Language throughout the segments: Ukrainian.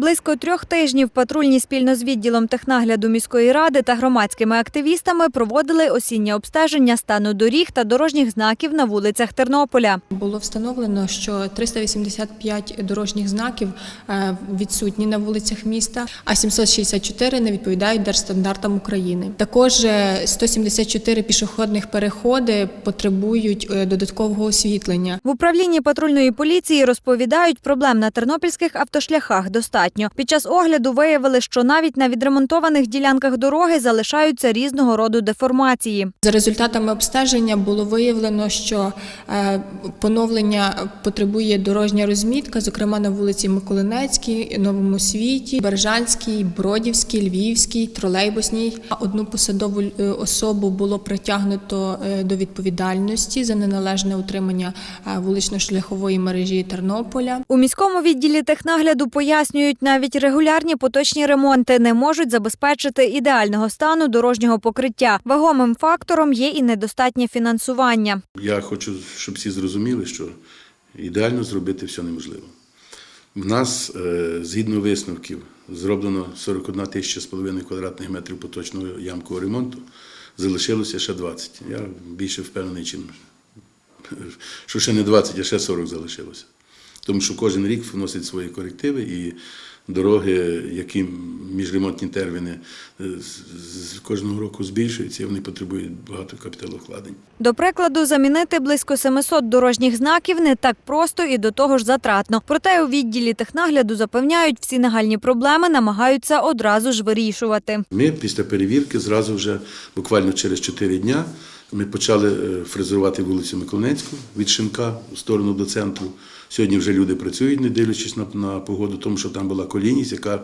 Близько трьох тижнів патрульні спільно з відділом технагляду міської ради та громадськими активістами проводили осіннє обстеження стану доріг та дорожніх знаків на вулицях Тернополя. Було встановлено, що 385 дорожніх знаків е, відсутні на вулицях міста, а 764 не відповідають держстандартам України. Також е, 174 пішохідних переходи потребують е, додаткового освітлення. В управлінні патрульної поліції розповідають, проблем на тернопільських автошляхах достатньо. Під час огляду виявили, що навіть на відремонтованих ділянках дороги залишаються різного роду деформації. За результатами обстеження було виявлено, що е, поновлення потребує дорожня розмітка, зокрема на вулиці Миколинецькій, Новому Світі, Бережанській, Бродівській, Львівській, Тролейбусній. Одну посадову е, особу було притягнуто е, до відповідальності за неналежне утримання вулично-шляхової мережі Тернополя. У міському відділі технагляду пояснюють, навіть регулярні поточні ремонти не можуть забезпечити ідеального стану дорожнього покриття. Вагомим фактором є і недостатнє фінансування. Я хочу, щоб всі зрозуміли, що ідеально зробити все неможливо. В нас, е, згідно висновків, зроблено 41 тисяча з половиною квадратних метрів поточного ямкового ремонту, залишилося ще 20. Я більше впевнений, чим що ще не 20, а ще 40 залишилося. Тому що кожен рік вносить свої корективи і дороги, які міжремонтні терміни е, з- кожного року збільшуються, і вони потребують багато капіталовкладень. До прикладу, замінити близько 700 дорожніх знаків не так просто і до того ж затратно. Проте у відділі технагляду запевняють, всі нагальні проблеми намагаються одразу ж вирішувати. Ми після перевірки зразу вже буквально через 4 дня ми почали е, фрезерувати вулицю Миколинецьку від Шинка в сторону до центру. Сьогодні вже люди працюють, не дивлячись на, на погоду, тому що там була колійність, яка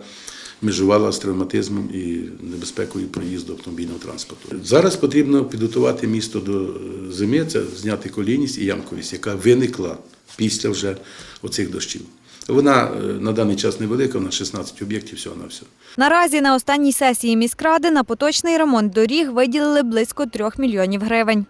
межувала з травматизмом і небезпекою проїзду автомобільного транспорту. Зараз потрібно підготувати місто до е, зими, це зняти колійність і ямковість, яка виникла після вже оцих дощів. Вона е, на даний час невелика, вона 16 об'єктів всього на все. Наразі на останній сесії міськради на поточний ремонт доріг виділили близько 3 мільйонів гривень.